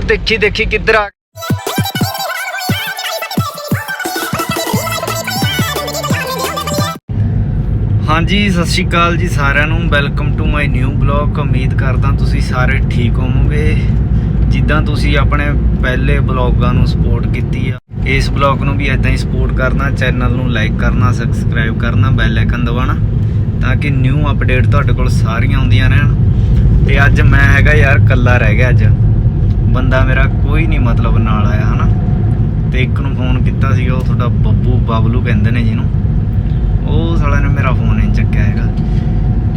ਉਹ ਦੇਖੀ ਦੇਖੀ ਕਿੱਧਰ ਆ ਹਾਂਜੀ, ਸਤਿ ਸ਼੍ਰੀ ਅਕਾਲ ਜੀ ਸਾਰਿਆਂ ਨੂੰ। Welcome to my new blog ਉਮੀਦ ਕਰਦਾ ਤੁਸੀਂ ਸਾਰੇ ਠੀਕ ਹੋਵੋਗੇ। ਜਿੱਦਾਂ ਤੁਸੀਂ ਆਪਣੇ ਪਹਿਲੇ ਬਲੌਗਾਂ ਨੂੰ ਸਪੋਰਟ ਕੀਤੀ ਆ। ਇਸ ਬਲੌਗ ਨੂੰ ਵੀ ਇਦਾਂ ਹੀ ਸਪੋਰਟ ਕਰਨਾ ਚੈਨਲ ਨੂੰ ਲਾਈਕ ਕਰਨਾ ਸਬਸਕ੍ਰਾਈਬ ਕਰਨਾ ਬੈਲ ਆਈਕਨ ਦਬਾਉਣਾ, ਤਾਂ ਕਿ ਨਿਊ ਅਪਡੇਟ ਤੁਹਾਡੇ ਕੋਲ ਸਾਰੀਆਂ ਆਉਂਦੀਆਂ ਰਹਿਣ। ਤੇ ਅੱਜ ਮੈਂ ਹੈਗਾ ਯਾਰ ਕੱਲਾ ਰਹਿ ਗਿਆ ਅੱਜ। ਬੰਦਾ ਮੇਰਾ ਕੋਈ ਨਹੀਂ ਮਤਲਬ ਨਾਲ ਆਇਆ, ਹਨਾ? ਤੇ ਇੱਕ ਨੂੰ ਫੋਨ ਕੀਤਾ ਸੀਗਾ, ਉਹ ਤੁਹਾਡਾ ਬੱਬੂ ਬਾਬਲੂ ਕਹਿੰਦੇ ਨੇ ਜਿਹਨੂੰ। ਉਹ ਸਾਲਾ ਨੇ ਮੇਰਾ ਫੋਨ ਨਹੀਂ ਚੱਕਿਆ ਹੈਗਾ।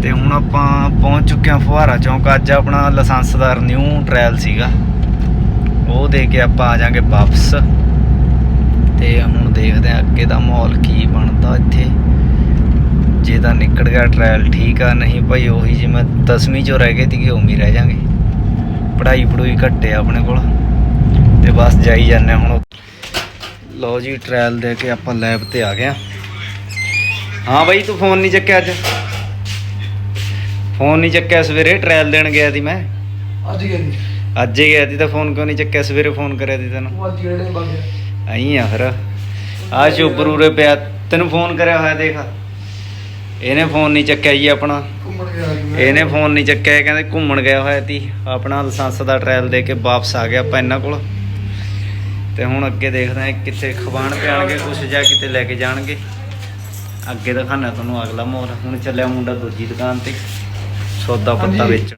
ਤੇ ਹੁਣ ਆਪਾਂ ਪਹੁੰਚ ਚੁੱਕੇ ਹਾਂ ਫੁਹਾਰਾ ਚੌਂਕ। ਅੱਜ ਆਪਣਾ ਲਾਇਸੈਂਸਦਾਰ ਨਿਊ ਟ੍ਰਾਇਲ ਸੀਗਾ। ਉਹ ਦੇ ਕੇ ਆਪਾਂ ਆ ਜਾਾਂਗੇ ਵਾਪਸ। ਤੇ ਹੁਣ ਦੇਖਦੇ ਹਾਂ ਅੱਗੇ ਦਾ ਮਾਹੌਲ ਕੀ ਬਣਦਾ ਇੱਥੇ। ਜੇ ਤਾਂ ਨਿਕਲ ਗਿਆ ਟ੍ਰਾਇਲ ਠੀਕ ਆ। ਨਹੀਂ ਭਾਈ, ਉਹੀ ਜਿਵੇਂ 10ਵੀਂ ਚੋਂ ਰਹਿ ਗਏ ਤੀਗੇ ਉਵੇਂ ਰਹਿ ਜਾਾਂਗੇ। ਪੜ੍ਹਾਈ ਪੜੂਈ ਘੱਟੇ ਆ ਆਪਣੇ ਕੋਲ। ਤੇ ਬਸ ਜਾਈ ਜਾਂਦੇ ਹੁਣ ਲਓ ਜੀ ਟ੍ਰਾਇਲ ਦੇ ਕੇ ਆਪਾਂ ਲੈਬ ਤੇ ਆ ਗਏ ਹਾਂ ਹਾਂ ਬਾਈ ਤੂੰ ਫੋਨ ਨਹੀਂ ਚੱਕਿਆ ਅੱਜ? ਫੋਨ ਨਹੀਂ ਚੱਕਿਆ ਸਵੇਰੇ ਟ੍ਰਾਇਲ ਦੇਣ ਗਿਆ ਸੀ ਮੈਂ। ਅੱਜ ਗਏ ਜੀ ਅੱਜ ਹੀ ਗਿਆ ਸੀ ਤਾਂ ਫੋਨ ਕਿਉਂ ਨਹੀਂ ਚੱਕਿਆ? ਸਵੇਰੇ ਫੋਨ ਕਰਿਆ ਸੀ ਤੈਨੂੰ। ਅੱਜ ਜਿਹੜੇ ਬਣ ਗਿਆ। ਆਈ ਆ ਫਿਰ। ਆ ਸ਼ੁਭਰ ਉਰੇ ਪਿਆ। ਤੈਨੂੰ ਫੋਨ ਕਰਿਆ ਹੋਇਆ ਦੇਖ। ਇਹਨੇ ਫੋਨ ਨਹੀਂ ਚੱਕਿਆ ਜੀ ਆਪਣਾ। ਗਿਆ। ਇਹਨੇ ਫੋਨ ਨਹੀਂ ਚੱਕਿਆ ਇਹ ਕਹਿੰਦੇ ਘੁੰਮਣ ਗਿਆ ਹੋਇਆ ਸੀ ਆਪਣਾ ਲਾਇਸੈਂਸ ਦਾ ਟ੍ਰਾਇਲ ਦੇ ਕੇ ਵਾਪਸ ਆ ਗਿਆ ਆਪਾਂ ਇਹਨਾਂ ਕੋਲ। ਤੇ ਹੁਣ ਅੱਗੇ ਦੇਖਦੇ ਹਾਂ ਕਿੱਥੇ ਖਵਾਣ ਪਿਆਣਗੇ ਕੁਛ ਜਾਂ ਕਿਤੇ ਲੈ ਕੇ ਜਾਣਗੇ। ਅੱਗੇ ਦਿਖਾਣਾ ਤੁਹਾਨੂੰ ਅਗਲਾ ਮੋੜ ਹੁਣ ਚੱਲਿਆ ਮੁੰਡਾ ਦੂਜੀ ਦੁਕਾਨ ਤੇ ਸੌਦਾ ਪੱਤਾ। ਵੇਚ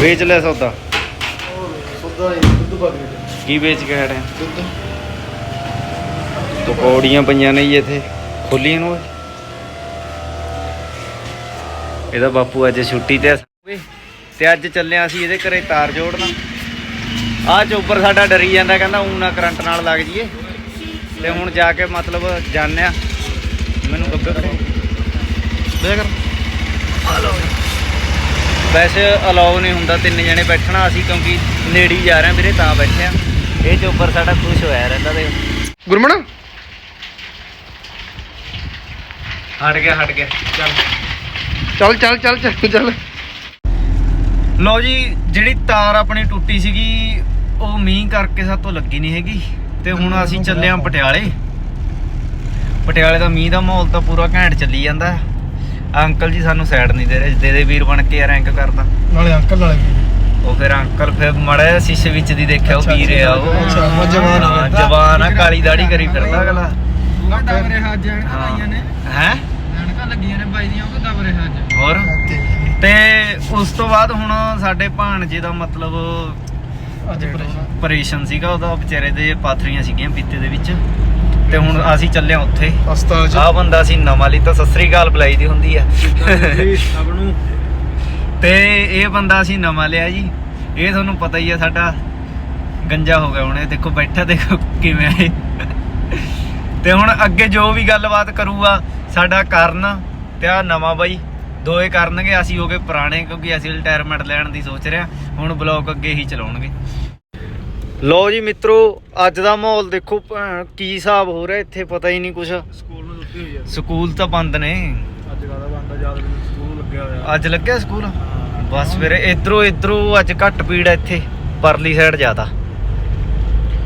ਵੇਚ ਲੈ ਸੌਦਾ? ਦੁੱਧ ਕੀ ਵੇਚ ਕੇ ਹਟਿਆ? ਦੁੱਧ। ਪਕੌੜੀਆਂ ਪਈਆਂ ਨੇ ਜੀ ਇੱਥੇ। ਖੋਲੀਆਂ ਨੂੰ ਇਹਦਾ ਬਾਪੂ ਅੱਜ ਛੁੱਟੀ ਤੇ। ਤੇ ਅੱਜ ਚੱਲਿਆ ਅਸੀਂ ਇਹਦੇ ਘਰੇ ਤਾਰ ਜੋੜਨਾ। ਆ ਚੋਬਰ ਸਾਡਾ ਡਰੀ ਜਾਂਦਾ ਕਹਿੰਦਾ ਊਂ ਨਾ ਕਰੰਟ ਨਾਲ ਲੱਗ ਜੀਏ ਤੇ ਹੁਣ ਜਾ ਕੇ ਮਤਲਬ ਜਾਣਿਆ। ਮੈਨੂੰ ਗੱਬੇ ਕਰੋ। ਦੇ ਕਰ। ਵੈਸੇ ਅਲਾਉ ਨਹੀਂ ਹੁੰਦਾ ਤਿੰਨ ਜਣੇ ਬੈਠਣਾ ਅਸੀਂ ਕਿਉਂਕਿ ਨੇੜੇ ਜਾ ਰਹੇ ਵੀਰੇ ਤਾਂ ਬੈਠੇ ਆ ਇਹ ਚੋਬਰ ਸਾਡਾ ਖੁਸ਼ ਹੋਇਆ ਰਹਿੰਦਾ ਤੇ ਗੁਰਮਣ? ਹਟ ਗਿਆ ਹਟ ਗਿਆ। ਚੱਲ। ਚੱਲ ਚੱਲ ਚੱਲ ਚੱਲ ਚੱਲ। ਲਓ ਜੀ ਜਿਹੜੀ ਤਾਰ ਆਪਣੀ ਟੁੱਟੀ ਸੀਗੀ ਉਹ ਮੀਂਹ ਕਰਕੇ ਸਾਤੋਂ ਲੱਗੀ ਨਹੀਂ ਹੈਗੀ। ਤੇ ਹੁਣ ਅਸੀਂ ਚੱਲੇ ਆਂ। ਪਟਿਆਲੇ। ਪਟਿਆਲੇ ਦਾ ਮੀਂਹ ਦਾ ਮਾਹੌਲ ਤਾਂ ਪੂਰਾ ਘੈਂਟ ਚੱਲੀ ਜਾਂਦਾ। ਅੰਕਲ ਜੀ ਸਾਨੂੰ ਸਾਈਡ ਨਹੀਂ ਦੇ ਰਹੇ ਦੇ ਦੇ ਵੀਰ ਬਣ ਕੇ ਰੈਂਕ ਕਰਦਾ। ਨਾਲੇ ਅੰਕਲ ਨਾਲੇ ਵੀ। ਉਹ ਫਿਰ ਅੰਕਲ ਫਿਰ ਮੜਾ ਸ਼ੀਸ਼ੇ ਵਿੱਚ ਦੀ ਦੇਖਿਆ ਉਹ ਪੀ ਰਿਹਾ ਉਹ ਜਵਾਨ ਹੋ ਹਾਂ, ਗਿਆ। ਜਵਾਨ ਆ ਕਾਲੀ ਦਾੜੀ ਕਰੀ ਫਿਰਦਾ ਅਗਲਾ। ਵੱਡਾ ਮੇਰੇ ਹੱਜ ਐਨਕਾਂ ਹਾਂ। ਲਾਈਆਂ ਨੇ। ਹੈ? ਲੱਗੀਆਂ ਨੇ ਬਾਈ ਦੀਆਂ ਉਹ ਕਿੱਦਾਂ ਬਰੇ ਹੱਜ ਹੋਰ? ਤੇ ਉਸ ਤੋਂ ਬਾਅਦ ਹੁਣ ਸਾਡੇ ਭਾਣਜੇ ਦਾ ਮਤਲਬ ਅੱਜ ਆਪਰੇਸ਼ਨ ਸੀਗਾ ਉਹਦਾ ਵਿਚਾਰੇ ਦੇ ਪਾਥਰੀਆਂ ਸੀਗੀਆਂ ਪੀਤੇ ਦੇ ਵਿੱਚ। ਤੇ ਹੁਣ ਅਸੀਂ ਚੱਲੇ ਉੱਥੇ। ਹਸਪਤਾਲ ਚ। ਬੰਦਾ ਅਸੀਂ ਨਵਾਂ ਲਈ ਤਾਂ ਸਸਰੀ ਗਾਲ ਬੁਲਾਈ ਦੀ ਹੁੰਦੀ ਆ। ਸਭ ਨੂੰ ਤੇ ਇਹ ਬੰਦਾ ਅਸੀਂ ਨਵਾਂ ਲਿਆ ਜੀ। ਇਹ ਤੁਹਾਨੂੰ ਪਤਾ ਹੀ ਆ ਸਾਡਾ ਗੰਜਾ ਹੋ ਗਿਆ ਹੁਣ। ਇਹ ਦੇਖੋ ਬੈਠਾ ਦੇਖੋ ਕਿਵੇਂ ਹੈ ਤੇ ਹੁਣ ਅੱਗੇ ਜੋ ਵੀ ਗੱਲਬਾਤ ਕਰੂਗਾ ਸਾਡਾ ਕਰਨ ਤੇ ਆ ਨਵਾਂ ਬਾਈ ਦੋਏ ਕਰਨਗੇ ਅਸੀਂ ਹੋ ਗਏ ਪੁਰਾਣੇ ਕਿਉਂਕਿ ਅਸੀਂ ਰਿਟਾਇਰਮੈਂਟ ਲੈਣ ਦੀ ਸੋਚ ਰਹੇ ਹਾਂ ਹੁਣ ਬਲੌਗ ਅੱਗੇ ਹੀ ਚਲਾਉਣਗੇ। ਲੋ ਜੀ ਮਿੱਤਰੋ ਅੱਜ ਦਾ ਮਾਹੌਲ ਦੇਖੋ ਕੀ ਹਿਸਾਬ ਹੋ ਰਿਹਾ ਇੱਥੇ ਪਤਾ ਹੀ ਨਹੀਂ ਕੁਛ। ਸਕੂਲ ਨੂੰ ਸੁੱਤੀ ਹੋਈ ਆ। ਸਕੂਲ ਤਾਂ ਬੰਦ ਨੇ। ਅੱਜ ਬੰਦਾ ਸਕੂਲ ਲੱਗਿਆ ਹੋਇਆ। ਅੱਜ ਲੱਗਿਆ ਸਕੂਲ ਬਸ ਫਿਰ ਇਧਰੋਂ ਇਧਰੋਂ ਅੱਜ ਘੱਟ ਭੀੜ ਆ ਇੱਥੇ ਪਰਲੀ ਸਾਈਡ ਜ਼ਿਆਦਾ।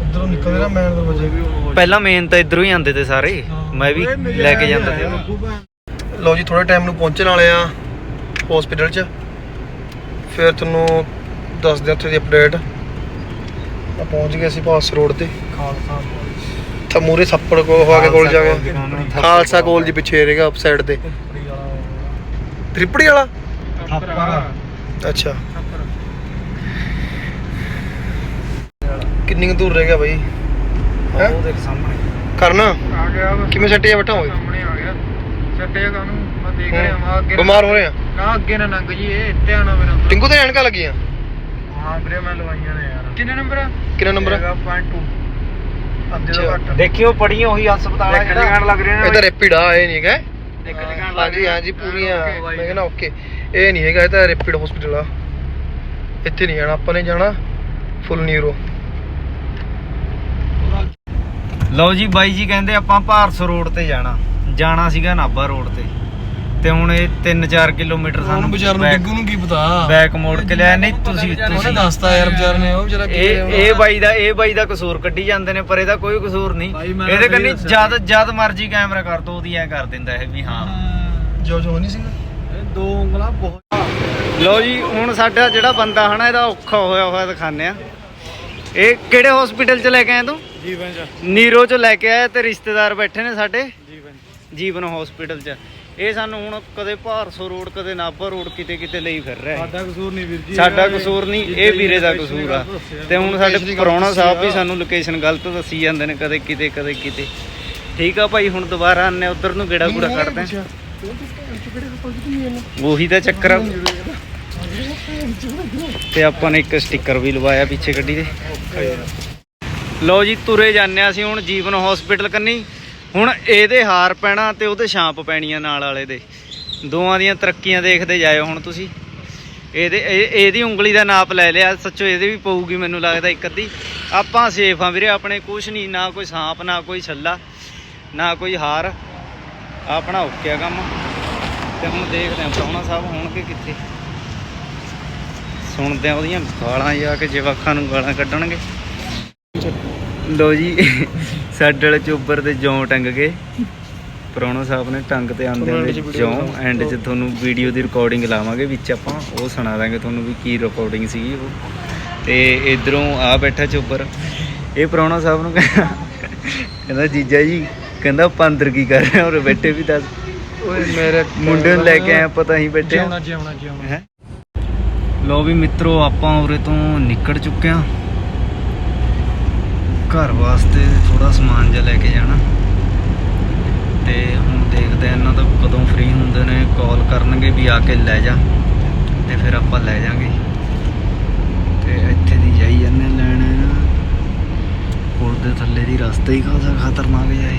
ਉਧਰੋਂ ਨਿਕਲਦੇ ਨਾ ਮੈਂ ਦਰਵਾਜ਼ੇ ਵੀ ਪਹਿਲਾਂ ਮੇਨ ਤਾਂ ਇਧਰੋਂ ਹੀ ਆਉਂਦੇ ਤੇ ਸਾਰੇ। ਮੈਂ ਵੀ ਲੈ ਕੇ ਜਾਂਦਾ ਸੀ। ਲਓ ਜੀ ਥੋੜੇ ਟਾਈਮ ਨੂੰ ਪਹੁੰਚਣ ਵਾਲੇ ਆ ਹਸਪੀਟਲ ਚ। ਫਿਰ ਤੁਹਾਨੂੰ ਦੱਸਦੇ ਉੱਥੇ ਦੀ ਅਪਡੇਟ ਆ ਪਹੁੰਚ ਗਏ ਅਸੀਂ ਪਾਸ ਰੋਡ ਤੇ। ਖਾਲਸਾ ਤਾਂ ਮੂਰੇ ਛੱਪੜ ਕੋ ਹੋ ਕੇ ਕੋਲ ਜਾ ਕੇ ਖਾਲਸਾ ਕੋਲ ਜੀ ਪਿੱਛੇ ਰਹੇਗਾ ਅਪ ਸਾਈਡ ਤੇ। ਤ੍ਰਿਪੜੀ ਵਾਲਾ। ਅੱਛਾ। ਕਿੰਨੀ ਕੁ ਦੂਰ ਰਹਿ ਗਿਆ ਬਾਈ? ਹੈਂ? ਉਹ ਦੇਖ ਸਾਹਮਣੇ। ਕਰਨਾ? ਆ ਗਿਆ ਵਾ। ਕਿਵੇਂ ਸੱਟਿਆ ਬੈਠਾ ਹੋਏ ਸਾਹਮਣੇ ਆ ਗਿਆ। ਛੱਡਿਆ ਕਾਨੂੰ ਮੈਂ ਦੇਖ ਰਿਹਾ ਮੈਂ ਅੱਗੇ ਨਾ- ਬਿਮਾਰ ਹੋ ਰਹੇ ਆ? ਨਾ ਅੱਗੇ ਨਾ ਲੰਘ ਜੀ ਇਹ ਧਿਆਨ ਆ ਮੇਰਾ ਟਿੰਕੂ ਤੇ ਐਨਕਾਂ ਲੱਗੀਆਂ? ਹਾਂ ਵੀਰੇ ਮੈਂ ਲਵਾਈਆਂ ਨੇ ਯਾਰ। ਕਿੰਨੇ ਨੰਬਰ ਆ? ਕਿੰਨਾ ਨੰਬਰ ਹੈਗਾ 0.2 ਅੱਧੇ ਤੋਂ ਅੱਛਾ। ਘੱਟ। ਦੇਖਿਓ ਪੜੀਆਂ ਉਹੀ ਹਸਪਤਾਲ ਆ ਜਿਹੜਾ। ਜਗ੍ਹਾ ਲੱਗ ਰਿਹਾ ਇਹ ਤਾਂ ਰੈਪਿਡ ਆ ਇਹ ਨਹੀਂ ਹੈਗਾ। ਇੱਕ ਜਗ੍ਹਾ ਲੱਗ ਹਾਂਜੀ ਰਿਹਾ ਹਾਂਜੀ ਪੂਰੀਆਂ। Okay, ਮੈਂ ਕਹਿੰਦਾ ਓਕੇ। ਇਹ ਨਹੀਂ ਹੈਗਾ ਇਹ ਤਾਂ ਰੈਪਿਡ ਹਸਪੀਟਲ ਆ। ਇੱਥੇ ਨਹੀਂ ਜਾਣਾ ਆਪਾਂ ਨੇ ਜਾਣਾ। ਫੁੱਲ ਨਿਊਰੋ ਲਓ ਜੀ ਬਾਈ ਜੀ ਕਹਿੰਦੇ ਆਪਾਂ ਭਾਰਸੋ ਰੋਡ ਤੇ ਜਾਣਾ। ਜਾਣਾ ਸੀਗਾ ਨਾਭਾ ਰੋਡ ਤੇ। ਤੇ ਹੁਣ ਇਹ 3-4 ਕਿਲੋਮੀਟਰ ਸਾਨੂੰ ਵਿਚਾਰ ਨੂੰ ਡਿੱਗੂ ਨੂੰ ਕੀ ਪਤਾ? ਬੈਕ ਮੋੜ ਕੇ ਲਿਆ। ਨਹੀਂ ਤੁਸੀਂ ਉਹਨੇ ਤੁਸੀਂ ਦੱਸਤਾ ਯਾਰ ਵਿਚਾਰ ਨੇ। ਉਹ ਵਿਚਾਰਾ ਕੀ ਇਹ। ਇਹ ਬਾਈ ਦਾ ਇਹ ਬਾਈ ਦਾ ਕਸੂਰ ਕੱਢੀ ਜਾਂਦੇ ਨੇ ਪਰ ਇਹਦਾ ਕੋਈ ਕਸੂਰ ਨਹੀਂ। ਇਹਦੇ ਕੰਨੀ। ਜਦ ਜਦ ਮਰਜ਼ੀ ਕੈਮਰਾ ਕਰ ਦੋ ਉਹਦੀ ਐ ਕਰ ਦਿੰਦਾ ਇਹ ਵੀ ਹਾਂ। ਜੋ ਜੋ ਨਹੀਂ ਸੀਗਾ। ਇਹ ਦੋ ਉਂਗਲਾਂ ਬਹੁਤ ਲਓ ਜੀ ਹੁਣ ਸਾਡਾ ਜਿਹੜਾ ਬੰਦਾ ਹਨਾ ਇਹਦਾ ਔਖਾ ਹੋਇਆ ਹੋਇਆ ਦਿਖਾਣੇ ਆ ਇਹ ਕਿਹੜੇ ਹਸਪੀਟਲ ਚ ਲੈ ਕੇ ਆਏ ਤੂੰ? ਜੀਵਨ ਚ। ਨੀਰੋ ਚ ਲੈ ਕੇ ਆਇਆ ਤੇ ਰਿਸ਼ਤੇਦਾਰ ਬੈਠੇ ਨੇ ਸਾਡੇ। ਜੀਵਨ ਜੀਵਨ ਹਸਪੀਟਲ ਚ। ਇਹ ਸਾਨੂੰ ਹੁਣ ਕਦੇ ਭਾਰਸੋ ਰੋਡ ਕਦੇ ਨਾਭਾ ਰੋਡ ਕਿਤੇ ਕਿਤੇ ਲਈ ਫਿਰ ਰਿਹਾ। ਸਾਡਾ ਕਸੂਰ ਨਹੀਂ ਵੀਰ ਜੀ ਸਾਡਾ ਕਸੂਰ ਨਹੀਂ ਇਹ ਵੀਰੇ ਦਾ ਕਸੂਰ ਆ। ਤੇ ਹੁਣ ਸਾਡੇ ਪ੍ਰਾਹੁਣਾ ਸਾਹਿਬ ਵੀ ਸਾਨੂੰ ਲੋਕੇਸ਼ਨ ਗਲਤ ਦੱਸੀ ਜਾਂਦੇ ਨੇ ਕਦੇ ਕਿਤੇ ਕਦੇ ਕਿਤੇ। ਠੀਕ ਆ ਭਾਈ ਹੁਣ ਦੁਬਾਰਾ ਆਨੇ ਉਧਰ ਨੂੰ ਗੇੜਾ ਗੂੜਾ ਕੱਢਦੇ। ਉਹੀ ਤਾਂ ਚੱਕਰ ਆ। ਤੇ ਆਪਾਂ ਨੇ ਇੱਕ ਸਟicker ਵੀ ਲਵਾਇਆ ਪਿੱਛੇ ਗੱਡੀ ਦੇ। ਲਓ ਜੀ, ਤੁਰੇ ਜਾਂਦੇ ਹਾਂ ਅਸੀਂ ਹੁਣ ਜੀਵਨ ਹਸਪੀਟਲ ਕੰਨੀ। ਹੁਣ ਇਹਦੇ ਹਾਰ ਪੈਣਾ ਤੇ ਉਹਦੇ ਛਾਂਪ ਪੈਣੀਆਂ ਨਾਲ ਵਾਲੇ ਦੇ। ਦੋਵਾਂ ਦੀਆਂ ਤਰੱਕੀਆਂ ਦੇਖਦੇ ਜਾਇਓ ਹੁਣ ਤੁਸੀਂ। ਇਹਦੇ, ਇਹ- ਇਹਦੀ ਉਂਗਲੀ ਦਾ ਨਾਪ ਲੈ ਲਿਆ, ਸੱਚੋ ਇਹਦੇ ਵੀ ਪਊਗੀ ਮੈਨੂੰ ਲੱਗਦਾ ਇੱਕ ਅੱਧੀ। ਆਪਾਂ ਸੇਫ ਆ ਵੀਰੇ, ਆਪਣੇ ਕੁਛ ਨਹੀਂ ਨਾ ਕੋਈ ਸਾਂਪ, ਨਾ ਕੋਈ ਛੱਲਾ, ਨਾ ਕੋਈ ਹਾਰ। ਆਪਣਾ ਓਕੇ ਆ ਕੰਮ। ਤੇ ਹੁਣ ਦੇਖਦੇ ਆ ਪ੍ਰਾਹੁਣਾ ਸਾਹਿਬ ਹੋਣਗੇ ਕਿੱਥੇ। ਸੁਣਦੇ ਆ ਉਹਦੀਆਂ ਗਾਲਾਂ ਜਾ ਕੇ ਜਵਾਖਾਂ ਨੂੰ ਗਾਲਾਂ ਕੱਢਣਗੇ। ਲੋ ਜੀ ਸਾਡੇ ਵਾਲੇ ਚੋਬਰ ਤੇ ਜੌਂ ਟੰਗ ਗਏ ਪ੍ਰਾਹੁਣਾ ਸਾਹਿਬ ਨੇ ਟੰਗ ਤੇ 'ਚ ਆਉਂਦੇ video ਜੌਂ। ਐਂਡ 'ਚ ਤੁਹਾਨੂੰ ਵੀਡੀਓ ਦੀ ਰਿਕਾਰਡਿੰਗ ਲਾਵਾਂਗੇ ਵਿੱਚ ਆਪਾਂ ਉਹ ਸੁਣਾ ਦਾਂਗੇ ਤੁਹਾਨੂੰ ਵੀ ਕੀ ਰਿਕਾਰਡਿੰਗ ਸੀਗੀ ਉਹ। ਤੇ ਇਧਰੋਂ ਆ ਬੈਠਾ ਚੋਬਰ। ਇਹ ਪ੍ਰਾਹੁਣਾ ਸਾਹਿਬ ਨੂੰ ਕਹਿੰਦਾ ਜੀਜਾ ਜੀ ਕਹਿੰਦਾ ਆਪਾਂ ਅੰਦਰ ਕੀ ਕਰ ਰਹੇ ਹੋ? ਉਰੇ ਬੈਠੇ ਵੀ ਦੱਸ। ਓਏ ਮੇਰੇ ਮੁੰਡੇ ਨੂੰ ਲੈ ਕੇ ਆਇਆ ਪਤਾ ਹੀ ਬੈਠੇ। ਜਿਉਣਾ ਜਿਉਣਾ ਜਿਉਣਾ। ਲੋ ਵੀ ਮਿੱਤਰੋ ਆਪਾਂ ਉਰੇ ਤੋਂ ਨਿਕਲ ਚੁੱਕੇ ਆ ਘਰ ਵਾਸਤੇ ਥੋੜਾ ਸਮਾਨ ਜਿਹਾ ਲੈ ਕੇ ਜਾਣਾ। ਤੇ ਹੁਣ ਦੇਖਦੇ ਆ ਇਹਨਾਂ ਦਾ ਕਦੋਂ ਫ੍ਰੀ ਹੁੰਦੇ ਨੇ ਕਾਲ ਕਰਨਗੇ ਵੀ ਆ ਕੇ ਲੈ ਜਾ, ਤੇ ਫਿਰ ਆਪਾਂ ਲੈ ਜਾਾਂਗੇ। ਤੇ ਇੱਥੇ ਦੀ ਜਾਈ ਜਾਂਦੇ ਲੈਣ ਪੁਲ ਦੇ ਥੱਲੇ ਦੀ ਰਸਤਾ ਹੀ ਖਾਸਾ ਖਤਰਨਾਕ ਜਿਹਾ ਹੈ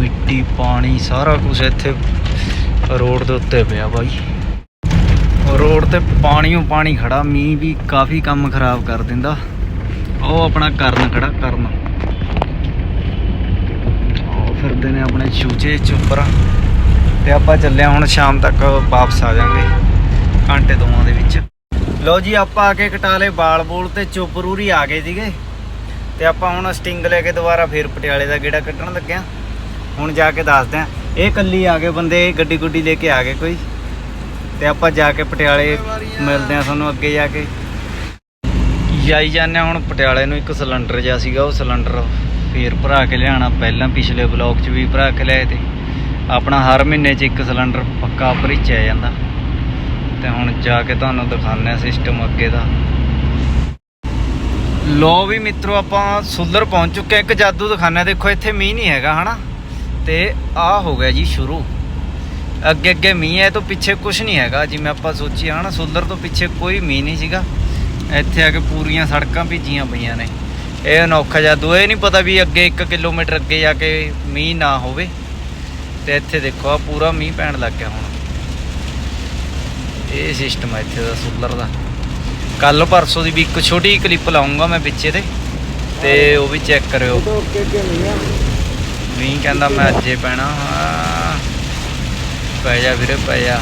ਮਿੱਟੀ, ਪਾਣੀ, ਸਾਰਾ ਕੁਝ ਇੱਥੇ ਰੋਡ ਦੇ ਉੱਤੇ ਪਿਆ ਬਾਈ। ਰੋਡ ਤੇ ਪਾਣੀੋਂ ਪਾਣੀ ਖੜਾ, ਮੀਂਹ ਵੀ ਕਾਫੀ ਕੰਮ ਖਰਾਬ ਕਰ ਦਿੰਦਾ। ਉਹ ਆਪਣਾ ਕਰਨ ਖੜਾ, ਕਰਨ। ਉਹ ਫਿਰਦੇ ਨੇ ਆਪਣੇ ਚੂਚੇ ਚੁੱਪਰ ਤੇ ਆਪਾਂ ਚੱਲੇ ਹੁਣ ਸ਼ਾਮ ਤੱਕ ਵਾਪਸ ਆ ਜਾਾਂਗੇ ਘੰਟੇ ਦੋਵਾਂ ਦੇ ਵਿੱਚ। ਲਓ ਜੀ, ਆਪਾਂ ਆ ਕੇ ਕਟਾਲੇ ਬਾਲ ਬੋਲ ਤੇ ਚੁੱਪਰੂਰੀ ਆ ਗਏ ਸੀਗੇ। ਤੇ ਆਪਾਂ ਹੁਣ ਸਟਿੰਗ ਲੈ ਕੇ ਦੁਬਾਰਾ ਫੇਰ ਪਟਿਆਲੇ ਦਾ ਗੇੜਾ ਕੱਢਣ ਲੱਗਿਆ ਹੁਣ ਜਾ ਕੇ ਦੱਸਦੇ ਆ ਇਹ ਕੱਲੀ ਆ ਗਏ ਬੰਦੇ, ਗੱਡੀ ਗੁੱਡੀ ਲੈ ਕੇ ਆ ਗਏ ਕੋਈ। ਤੇ ਆਪਾਂ ਜਾ ਕੇ ਪਟਿਆਲੇ ਮਿਲਦੇ ਆ ਤੁਹਾਨੂੰ ਅੱਗੇ ਜਾ ਕੇ। ਜਾਈ ਜਾਂਦੇ ਹਾਂ ਹੁਣ ਪਟਿਆਲੇ ਨੂੰ ਇੱਕ ਸਿਲੰਡਰ ਜਿਹਾ ਸੀਗਾ, ਉਹ ਸਿਲੰਡਰ ਫੇਰ ਭਰਾ ਕੇ ਲਿਆਣਾ ਪਹਿਲਾਂ ਪਿਛਲੇ ਬਲੌਗ 'ਚ ਵੀ ਭਰਾ ਕੇ ਲਿਆਏ ਤੇ ਆਪਣਾ ਹਰ ਮਹੀਨੇ 'ਚ ਇੱਕ ਸਿਲੰਡਰ ਪੱਕਾ ਭਰਿਚ ਆ ਜਾਂਦਾ। ਤੇ ਹੁਣ ਜਾ ਕੇ ਤੁਹਾਨੂੰ ਦਿਖਾਉਂਦੇ ਆ ਸਿਸਟਮ ਅੱਗੇ ਦਾ। ਲੋ ਵੀ ਮਿੱਤਰੋ, ਆਪਾਂ ਸੁੱਲਰ ਪਹੁੰਚ ਚੁੱਕੇ ਹਾਂ। ਇੱਕ ਜਾਦੂ ਦਿਖਾਣਾ ਦੇਖੋ, ਇੱਥੇ ਮੀਂਹ ਨਹੀਂ ਹੈਗਾ, ਹਨਾ? ਤੇ ਆ ਹੋ ਗਿਆ ਜੀ ਸ਼ੁਰੂ। ਅੱਗੇ ਅੱਗੇ ਮੀਂਹ ਹੈ ਤੋਂ ਪਿੱਛੇ ਕੁਝ ਨਹੀਂ ਹੈਗਾ। ਜਿਵੇਂ ਆਪਾਂ ਸੋਚੀ ਹਨਾ ਸੁੱਲਰ ਤੋਂ ਪਿੱਛੇ ਕੋਈ ਮੀਂਹ ਨਹੀਂ ਸੀਗਾ। ਇੱਥੇ ਆ ਕੇ ਪੂਰੀਆਂ ਸੜਕਾਂ ਭੀਜੀਆਂ ਪਈਆਂ ਨੇ। ਇਹ ਅਨੋਖਾ ਜਾਦੂ ਇਹ ਨਹੀਂ ਪਤਾ ਵੀ ਅੱਗੇ 1 ਕਿਲੋਮੀਟਰ ਅੱਗੇ ਜਾ ਕੇ ਮੀਂਹ ਨਾ ਹੋਵੇ। ਤੇ ਇੱਥੇ ਦੇਖੋ ਆ ਪੂਰਾ ਮੀਂਹ ਪੈਣ ਲੱਗ ਗਿਆ ਹੁਣ। ਇਹ ਸਿਸਟਮ ਹੈ ਇੱਥੇ ਦਾ ਸੁੱਲਰ ਦਾ। ਕੱਲ ਪਰਸੋਂ ਦੀ ਵੀ ਇੱਕ ਛੋਟੀ ਕਲਿੱਪ ਲਾਉਂਗਾ ਮੈਂ ਪਿੱਛੇ ਤੇ। ਤੇ ਉਹ ਵੀ ਚੈੱਕ ਕਰਿਓ। ਮੀਂਹ ਕਹਿੰਦਾ ਮੈਂ ਅੱਜੇ ਪੈਣਾ। ਹਾਂ। ਪੈ ਜਾ ਵੀਰੇ, ਪੈ ਜਾ।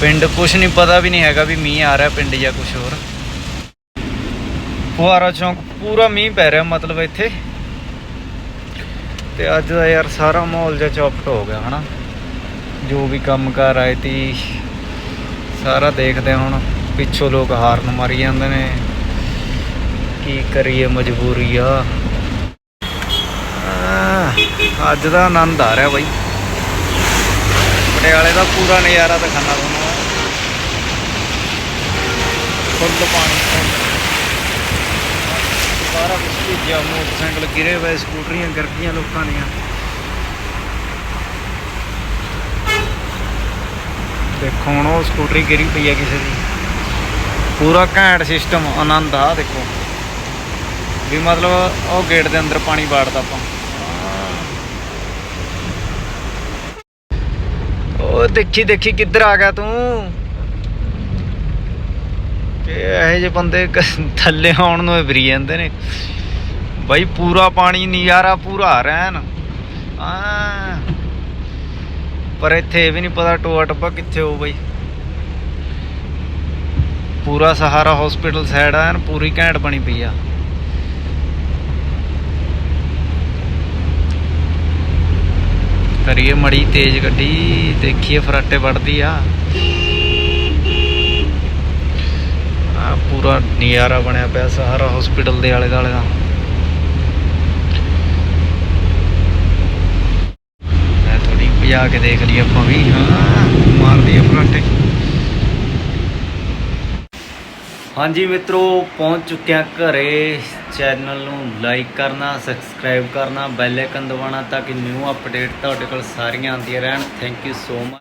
ਪਿੰਡ ਕੁਛ ਨਹੀਂ, ਪਤਾ ਵੀ ਨਹੀਂ ਹੈਗਾ ਵੀ ਮੀਂਹ ਆ ਰਿਹਾ ਪਿੰਡ ਜਾਂ ਕੁਛ ਹੋਰ। ਫੁਹਾਰਾ ਚੌਂਕ, ਪੂਰਾ ਮੀਂਹ ਪੈ ਰਿਹਾ ਮਤਲਬ ਇੱਥੇ। ਤੇ ਅੱਜ ਦਾ ਯਾਰ ਸਾਰਾ ਮਾਹੌਲ ਜਿਹਾ ਚੌਪਟ ਹੋ ਗਿਆ, ਹਨਾ। ਜੋ ਵੀ ਕੰਮ ਕਰ ਆਏ ਤੀ, ਸਾਰਾ ਦੇਖਦੇ ਹੁਣ, ਪਿੱਛੋਂ ਲੋਕ ਹਾਰਨ ਮਾਰੀ ਜਾਂਦੇ ਨੇ। ਕੀ ਕਰੀਏ, ਮਜਬੂਰੀ ਆ। ਅੱਜ ਦਾ ਆਨੰਦ ਆ ਰਿਹਾ ਬਾਈ। ਪਟਿਆਲੇ ਦਾ ਪੂਰਾ ਨਜ਼ਾਰਾ ਦਿਖਾਣਾ ਤੁਹਾਨੂੰ ਫੁੱਲ ਪਾਣੀ ਸਾਰਾ ਕੁਝ ਭੇਜਿਆ, ਮੋਟਰਸਾਈਕਲ ਗਿਰੇ ਹੋਏ, ਸਕੂਟਰੀਆਂ ਗਿਰ ਲੋਕਾਂ ਦੀਆਂ। ਦੇਖੋ ਹੁਣ ਉਹ ਸਕੂਟਰੀ ਗਿਰੀ ਪਈ ਹੈ ਕਿਸੇ ਦੀ। ਪੂਰਾ ਘੈਂਟ ਸਿਸਟਮ ਆਨੰਦ ਆ, ਦੇਖੋ। ਵੀ ਮਤਲਬ ਉਹ ਗੇਟ ਦੇ ਅੰਦਰ ਪਾਣੀ ਵਾੜਦਾ ਆਪਾਂ। ਉਹ ਦੇਖੀ ਦੇਖੀ ਕਿੱਧਰ ਆ ਗਿਆ ਤੂੰ? ਤੇ ਇਹੋ ਜਿਹੇ ਬੰਦੇ ਥੱਲੇ ਆਉਣ ਨੂੰ ਹੀ ਜਾਂਦੇ ਨੇ। ਬਾਈ ਪੂਰਾ ਪਾਣੀ, ਨਜ਼ਾਰਾ ਪੂਰਾ ਰਹਿਣ। ਆ ਪਰ ਇੱਥੇ ਇਹ ਵੀ ਨਹੀਂ ਪਤਾ ਟੋਆ ਟੱਪਾ ਕਿੱਥੇ ਹੋ ਬਾਈ। ਪੂਰਾ ਸਹਾਰਾ ਹਸਪੀਟਲ ਸਾਈਡ ਆ, ਐਨ ਪੂਰੀ ਘੈਂਟ ਬਣੀ ਪਈ ਆ। ਕਰੀਏ ਮੜੀ ਤੇਜ਼ ਗੱਡੀ, ਦੇਖੀਏ ਫਰਾਟੇ ਵੜਦੀ ਆ। ਆ ਪੂਰਾ ਨਜ਼ਾਰਾ ਬਣਿਆ ਪਿਆ ਸਹਾਰਾ ਹਸਪੀਟਲ ਦੇ ਆਲੇ ਦੁਆਲੇ ਦਾ। ਮੈਂ ਥੋੜੀ ਭਜਾ ਕੇ ਦੇਖ ਲਈ ਆਪਾਂ ਵੀ। ਹਾਂ, ਮਾਰਦੀ ਆ ਫਰਾਟੇ। ਹਾਂਜੀ ਮਿੱਤਰੋ, ਪਹੁੰਚ ਚੁੱਕਿਆ ਘਰੇ। ਚੈਨਲ ਨੂੰ ਲਾਈਕ ਕਰਨਾ ਸਬਸਕ੍ਰਾਈਬ ਕਰਨਾ ਬੈਲ ਆਈਕਨ ਦਬਾਉਣਾ ਤਾਂ ਕਿ ਨਿਊ ਅਪਡੇਟ ਤੁਹਾਡੇ ਕੋਲ ਸਾਰੀਆਂ ਆਉਂਦੀਆਂ ਰਹਿਣ। Thank you so much